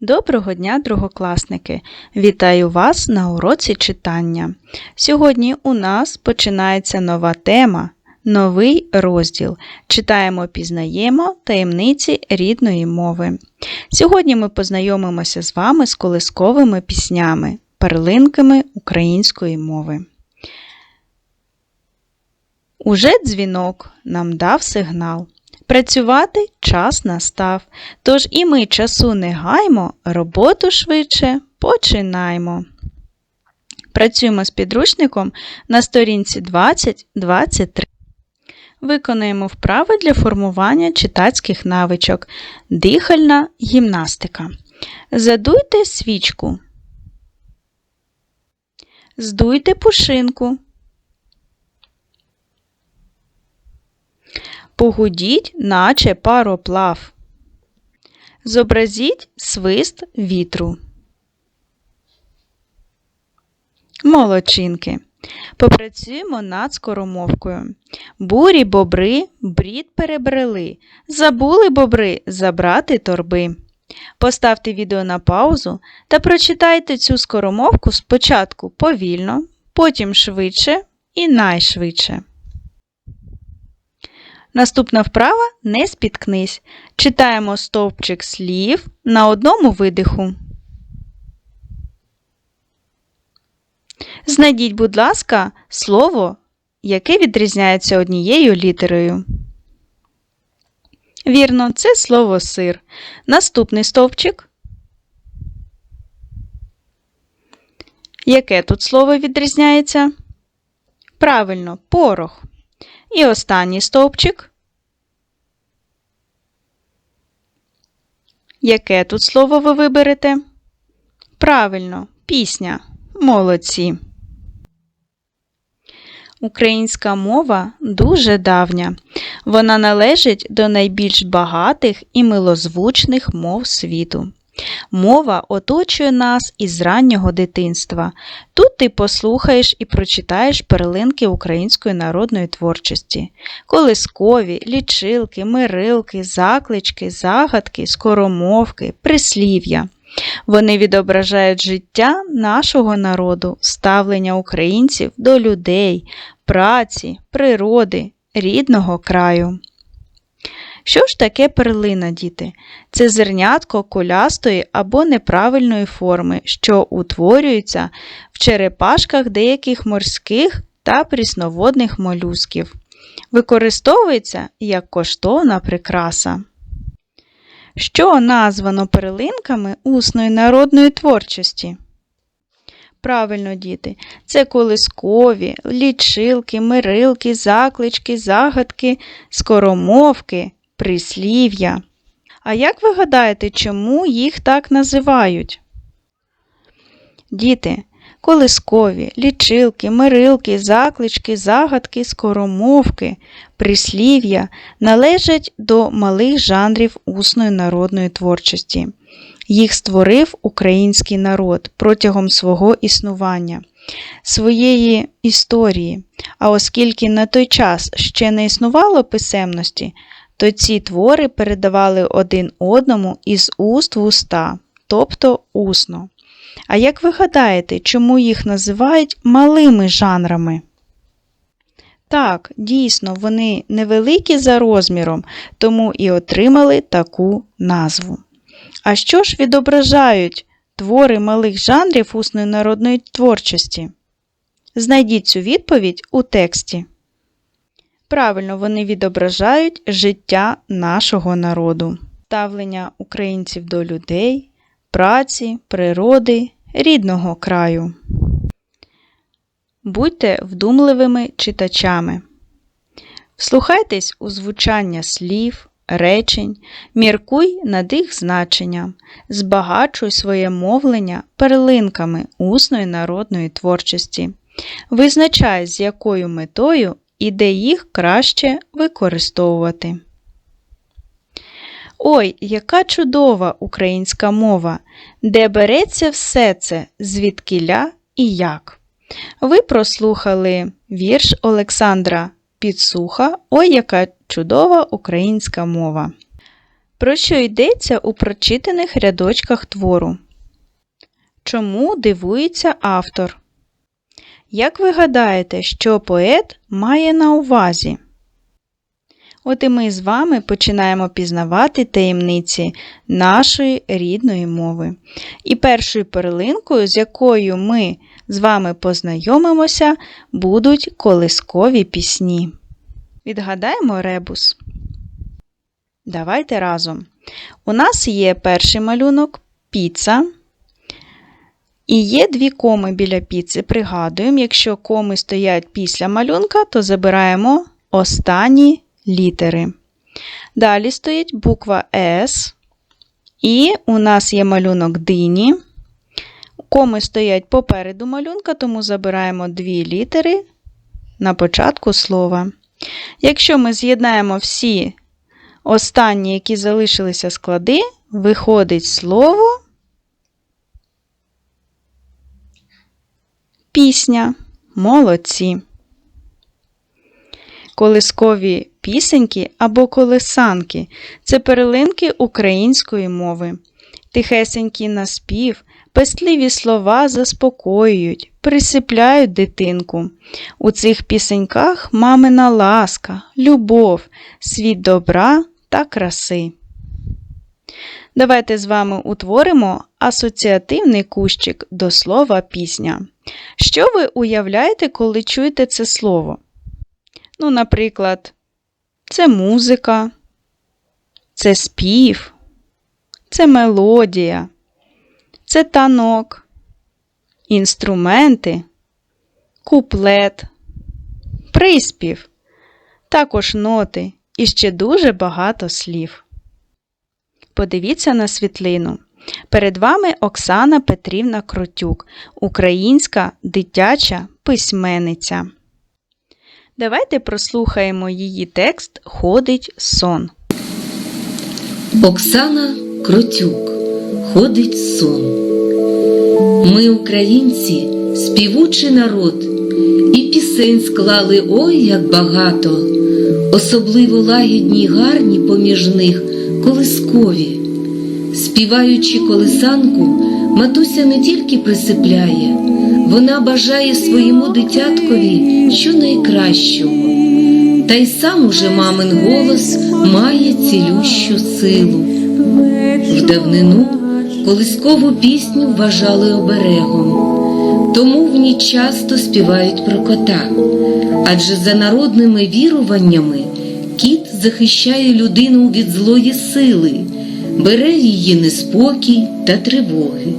Доброго дня, другокласники! Вітаю вас на уроці читання. Сьогодні у нас починається нова тема, новий розділ. Читаємо, пізнаємо таємниці рідної мови. Сьогодні ми познайомимося з вами з колисковими піснями, перлинками української мови. Уже дзвінок нам дав сигнал. Працювати час настав, тож і ми часу не гаймо, роботу швидше починаймо. Працюємо з підручником на сторінці 20-23. Виконуємо вправи для формування читацьких навичок. Дихальна гімнастика. Задуйте свічку. Здуйте пушинку. Погудіть, наче пароплав. Зобразіть свист вітру. Молодчинки. Попрацюємо над скоромовкою. Бурі бобри брід перебрели. Забули бобри забрати торби. Поставте відео на паузу та прочитайте цю скоромовку спочатку повільно, потім швидше і найшвидше. Наступна вправа не спіткнись. Читаємо стовпчик слів на одному видиху. Знайдіть, будь ласка, слово, яке відрізняється однією літерою. Вірно, це слово сир. Наступний стовпчик. Яке тут слово відрізняється? Правильно, порох. І останній стовпчик. Яке тут слово ви виберете? Правильно, пісня. Молодці. Українська мова дуже давня. Вона належить до найбільш багатих і милозвучних мов світу. Мова оточує нас із раннього дитинства. Тут ти послухаєш і прочитаєш перлинки української народної творчості, колискові, лічилки, мирилки, заклички, загадки, скоромовки, прислів'я. Вони відображають життя нашого народу, ставлення українців до людей, праці, природи, рідного краю. Що ж таке перлина, діти? Це зернятко кулястої або неправильної форми, що утворюється в черепашках деяких морських та прісноводних молюсків. Використовується як коштовна прикраса. Що названо перлинками усної народної творчості? Правильно, діти, це колискові, лічилки, мирилки, заклички, загадки, скоромовки, прислів'я. А як ви гадаєте, чому їх так називають? Діти, колискові, лічилки, мирилки, заклички, загадки, скоромовки, прислів'я належать до малих жанрів усної народної творчості. Їх створив український народ протягом свого існування, своєї історії. А оскільки на той час ще не існувало писемності, то ці твори передавали один одному із уст в уста, тобто усно. А як ви гадаєте, чому їх називають малими жанрами? Так, дійсно, вони невеликі за розміром, тому і отримали таку назву. А що ж відображають твори малих жанрів усної народної творчості? Знайдіть цю відповідь у тексті. Правильно, вони відображають життя нашого народу, ставлення українців до людей, праці, природи, рідного краю. Будьте вдумливими читачами. Вслухайтесь у звучання слів, речень, міркуй над їх значенням, збагачуй своє мовлення перлинками усної народної творчості. Визначай, з якою метою і де їх краще використовувати. Ой, яка чудова українська мова, де береться все це, звідкіля і як. Ви прослухали вірш Олександра Підсуха Ой, яка чудова українська мова. Про що йдеться у прочитаних рядочках твору? Чому дивується автор? Як ви гадаєте, що поет має на увазі? От і ми з вами починаємо пізнавати таємниці нашої рідної мови. І першою перлинкою, з якою ми з вами познайомимося, будуть колискові пісні. Відгадаємо ребус. Давайте разом. У нас є перший малюнок піца. І є дві коми біля піци. Пригадуємо, якщо коми стоять після малюнка, то забираємо останні літери. Далі стоїть буква С. І у нас є малюнок дині. Коми стоять попереду малюнка, тому забираємо дві літери на початку слова. Якщо ми з'єднаємо всі останні, які залишилися склади, виходить слово пісня. Молодці. Колискові пісеньки або колисанки це перелинки української мови. Тихесенький наспів, пестливі слова заспокоюють, присипляють дитинку. У цих пісеньках мамина ласка, любов, світ добра та краси. Давайте з вами утворимо асоціативний кущик до слова пісня. Що ви уявляєте, коли чуєте це слово? Ну, наприклад, це музика, це спів, це мелодія, це танок, інструменти, куплет, приспів, також ноти і ще дуже багато слів. Подивіться на світлину. Перед вами Оксана Петрівна Кротюк, українська дитяча письменниця. Давайте прослухаємо її текст Ходить сон. Оксана Кротюк ходить сон. Ми, українці, співучий народ, і пісень склали ой як багато, особливо лагідні й гарні поміж них колискові. Співаючи колисанку, матуся не тільки присипляє, вона бажає своєму дитяткові щонайкращого. Та й сам уже мамин голос має цілющу силу. В давнину колискову пісню вважали оберегом, тому в ній часто співають про кота. Адже за народними віруваннями захищає людину від злої сили, бере її неспокій та тривоги.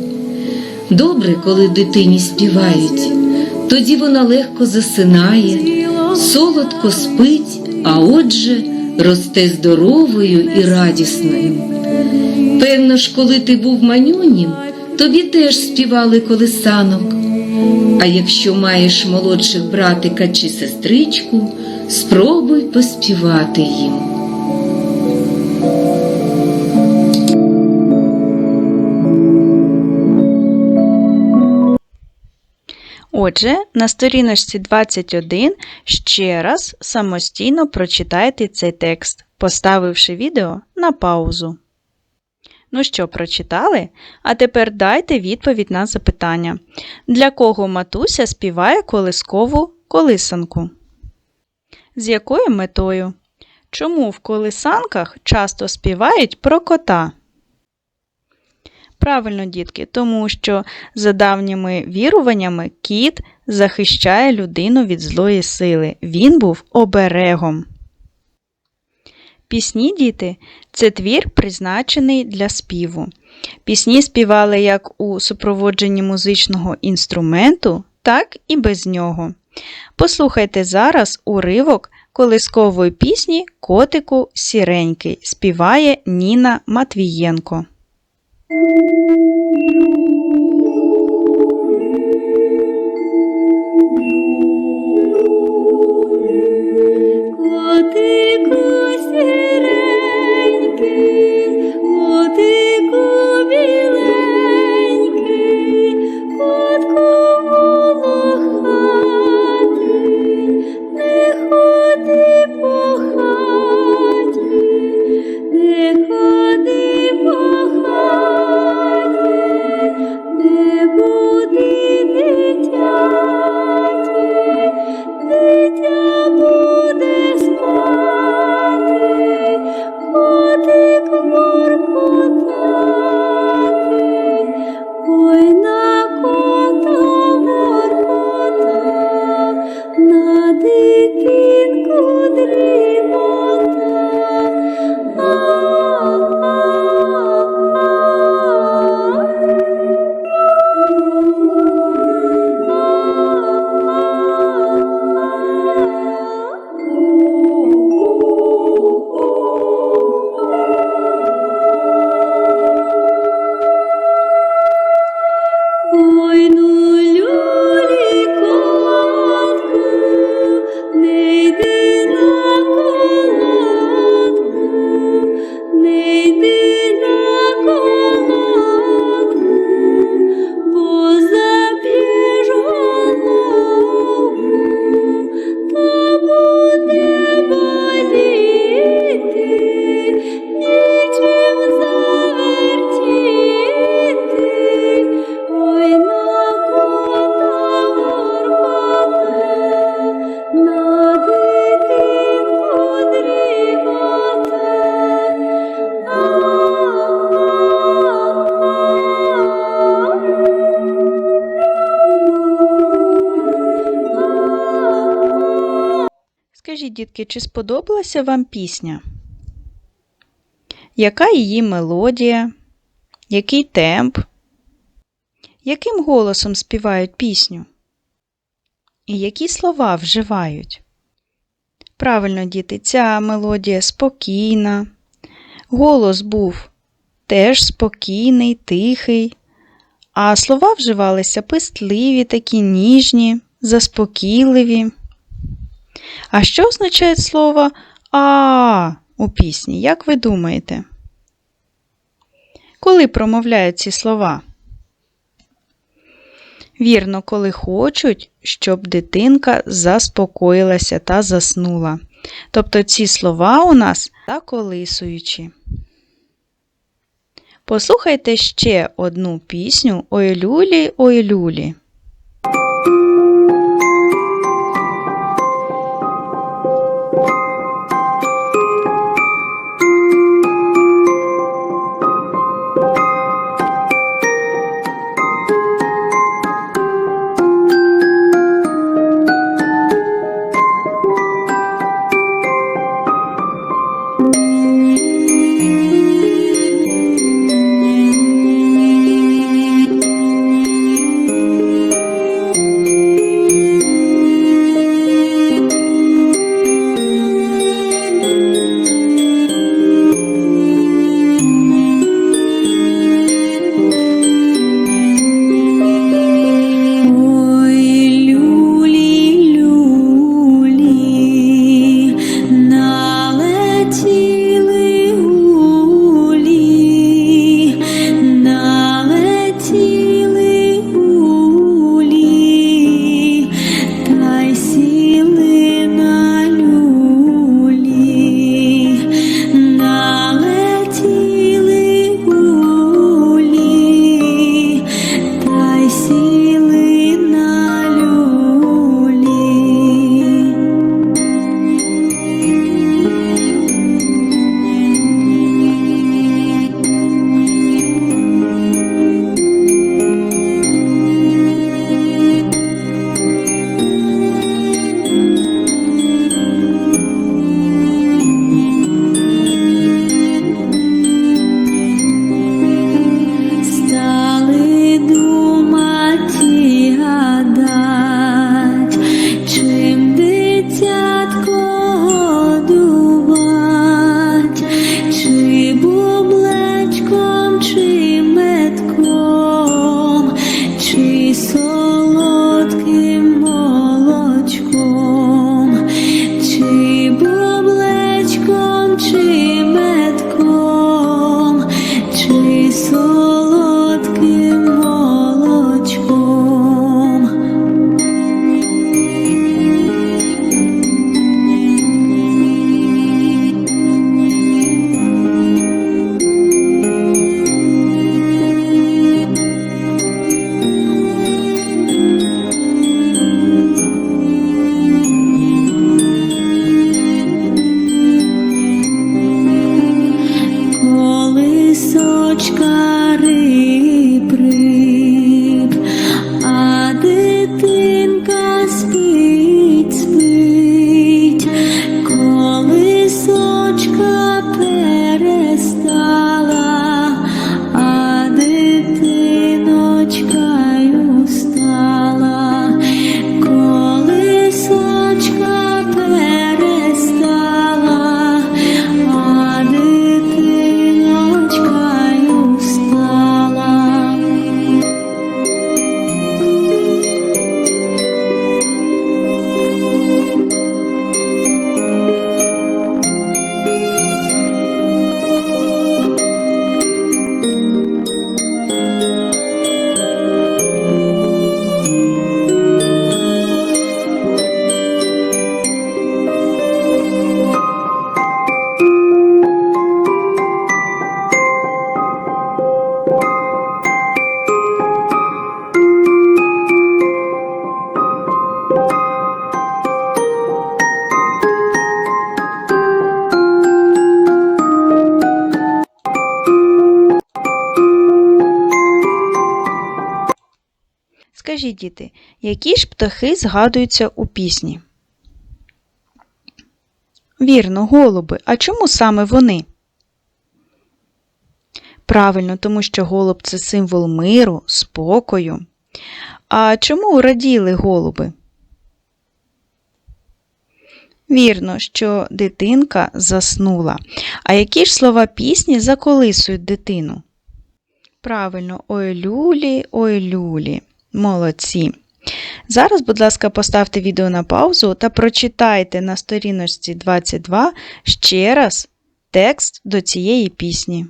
Добре, коли дитині співають, тоді вона легко засинає, солодко спить, а отже росте здоровою і радісною. Певно ж, коли ти був манюнім, тобі теж співали колисанок. А якщо маєш молодших братика чи сестричку, спробуй поспівати їм. Отже, на сторіночці 21 ще раз самостійно прочитайте цей текст, поставивши відео на паузу. Ну що, прочитали? А тепер дайте відповідь на запитання. Для кого матуся співає колискову колисанку? З якою метою? Чому в колисанках часто співають про кота? Правильно, дітки, тому що за давніми віруваннями кіт захищає людину від злої сили. Він був оберегом. Пісні діти це твір, призначений для співу. Пісні співали як у супроводженні музичного інструменту, так і без нього. Послухайте зараз уривок колискової пісні Котику сіренький співає Ніна Матвієнко. Дітки, чи сподобалася вам пісня? Яка її мелодія? Який темп? Яким голосом співають пісню? І які слова вживають? Правильно, діти, ця мелодія спокійна. Голос був теж спокійний, тихий, а слова вживалися пестливі, такі ніжні, заспокійливі. А що означає слово а у пісні, як ви думаєте? Коли промовляють ці слова? Вірно, коли хочуть, щоб дитинка заспокоїлася та заснула. Тобто ці слова у нас заколисуючі. Послухайте ще одну пісню Ой люлі, ой люлі. Колисочка Скажіть, діти, які ж птахи згадуються у пісні? Вірно, голуби. А чому саме вони? Правильно, тому що голуб це символ миру, спокою. А чому раділи голуби? Вірно, що дитинка заснула. А які ж слова пісні заколисують дитину? Правильно, ой люлі, ой люлі. Молодці. Зараз, будь ласка, поставте відео на паузу та прочитайте на сторіночці 22 ще раз текст до цієї пісні.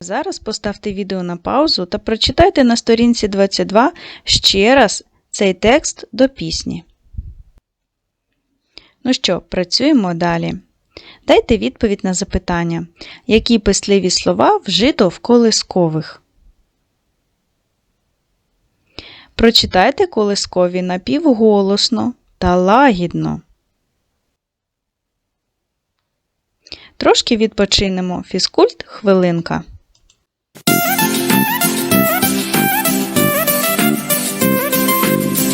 Зараз поставте відео на паузу та прочитайте на сторінці 22 ще раз цей текст до пісні. Ну що, працюємо далі. Дайте відповідь на запитання, які писливі слова вжито в колискових. Прочитайте колискові напівголосно та лагідно. Трошки відпочинемо. Фізкульт хвилинка.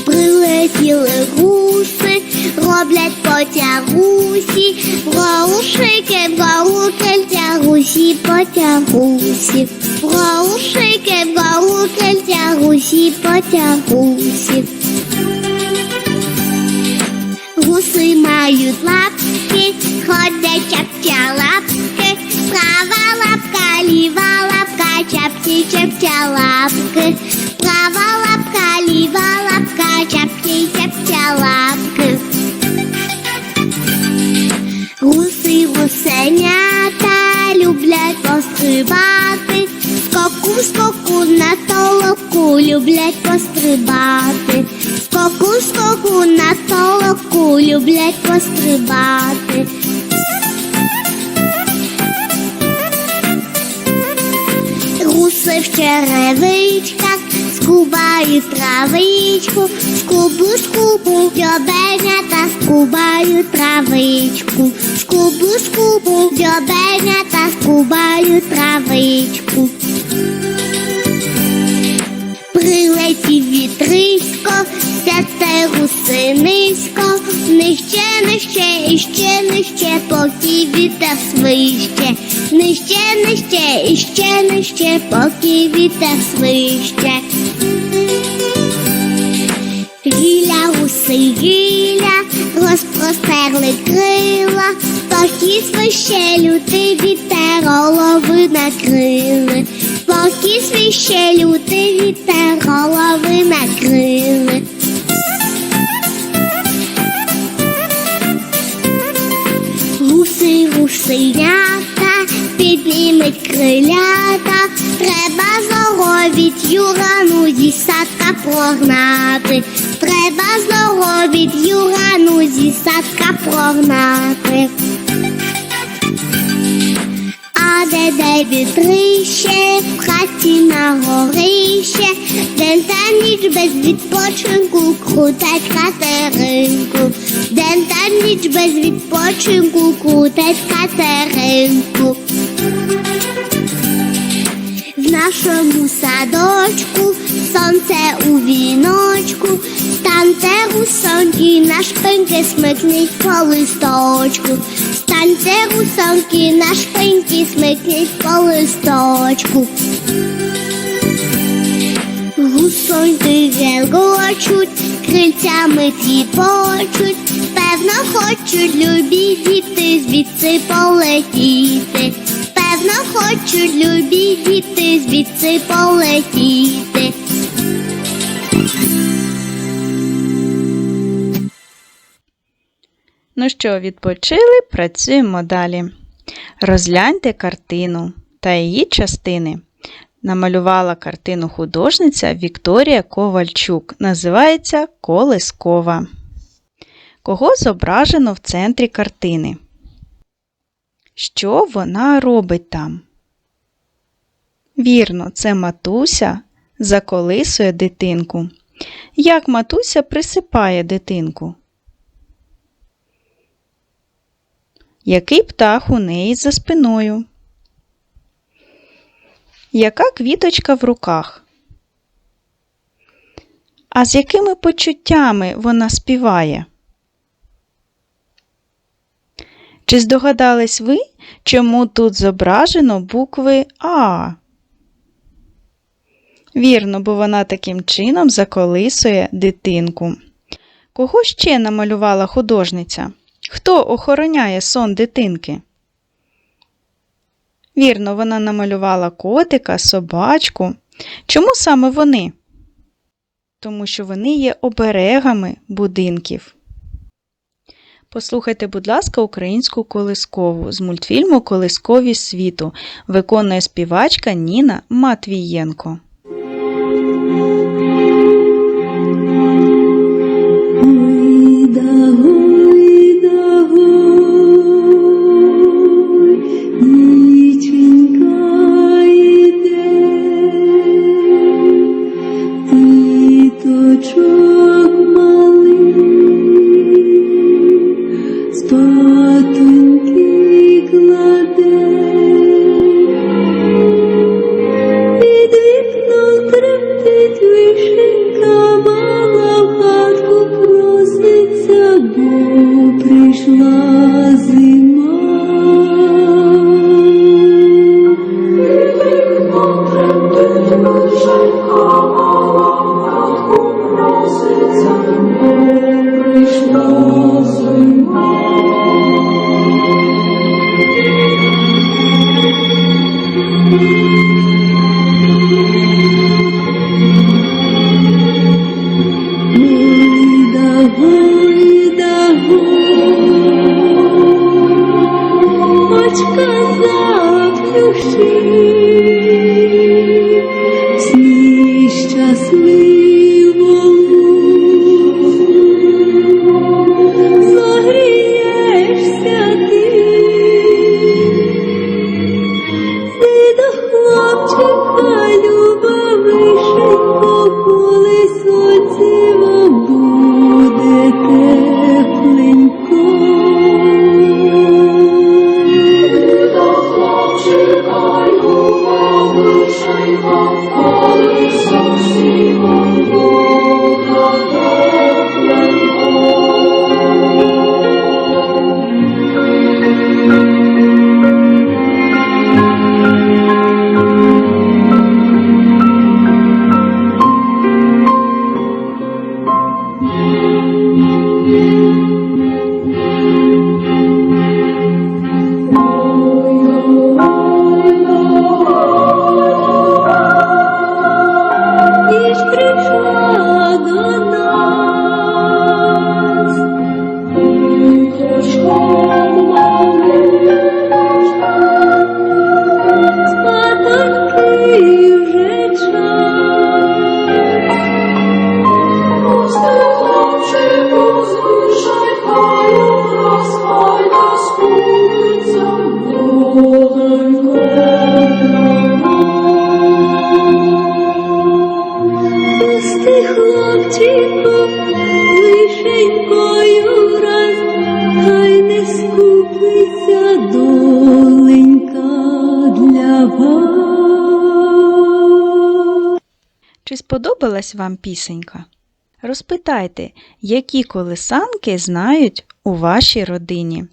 Прилетіли гуси, роблять потягусі, Голушики, голукельця, гусі потягусі, Голушики, голукельця, гусі потягусі. Гуси мають лапки, ходять чапча лапки, права лапка, ліва лапка, чапці чапча лапки, права лапка, ліва лапка, чапці чапча лапки. Гуси гусенята люблять пострибати, скоку на толоку люблять пострибати, скоку скоку на толоку люблять пострибати. Гуси в черевичках скубають травичку, скубу, скубу, дьобенята скубають травичку, скубу, скубу, дьобенята скубають травичку. Вітрисько, сяте гусинисько, нижче, нижче, і ще нижче, поки вітер свище, нижче, нижче, і ще нижче, поки вітер свище. Гіля гуси гіля, розпростерли крила, поки свище лютий вітер голови накрили, поки свище лютий вітер голови накрили. Гуси, гусенята, піднімуть крилята, треба злоговіть юрану зі садка прогнати, треба злоговіть юрану зі садка прогнати. Де де вітрище, в хаті на горище, день та ніч без відпочинку крутать катеринку, день та ніч без відпочинку крутать катеринку. В нашому садочку сонце у віночку, станьте гусоньки, на шпиньки смикніть по листочку, станьте гусоньки, на шпиньки смикніть по листочку. Гусоньки гелгочуть, крильцями тріпочуть, певно хочуть любі діти звідси полетіти. Певно хочуть любі діти звідси полетіти. Ну що, відпочили? Працюємо далі. Розгляньте картину та її частини. Намалювала картину художниця Вікторія Ковальчук. Називається Колискова. Кого зображено в центрі картини? Що вона робить там? Вірно, це матуся заколисує дитинку. Як матуся присипає дитинку? Який птах у неї за спиною? Яка квіточка в руках? А з якими почуттями вона співає? Чи здогадались ви, чому тут зображено букви А? Вірно, бо вона таким чином заколисує дитинку. Кого ще намалювала художниця? Хто охороняє сон дитинки? Вірно, вона намалювала котика, собачку. Чому саме вони? Тому що вони є оберегами будинків. Послухайте, будь ласка, українську колискову з мультфільму Колискові світу виконує співачка Ніна Матвієнко. Сподобалась вам пісенька? Розпитайте, які колисанки знають у вашій родині.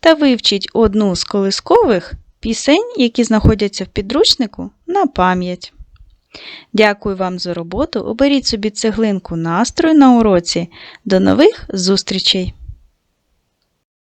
Та вивчіть одну з колискових пісень, які знаходяться в підручнику, на пам'ять. Дякую вам за роботу. Оберіть собі цеглинку настрою на уроці. До нових зустрічей!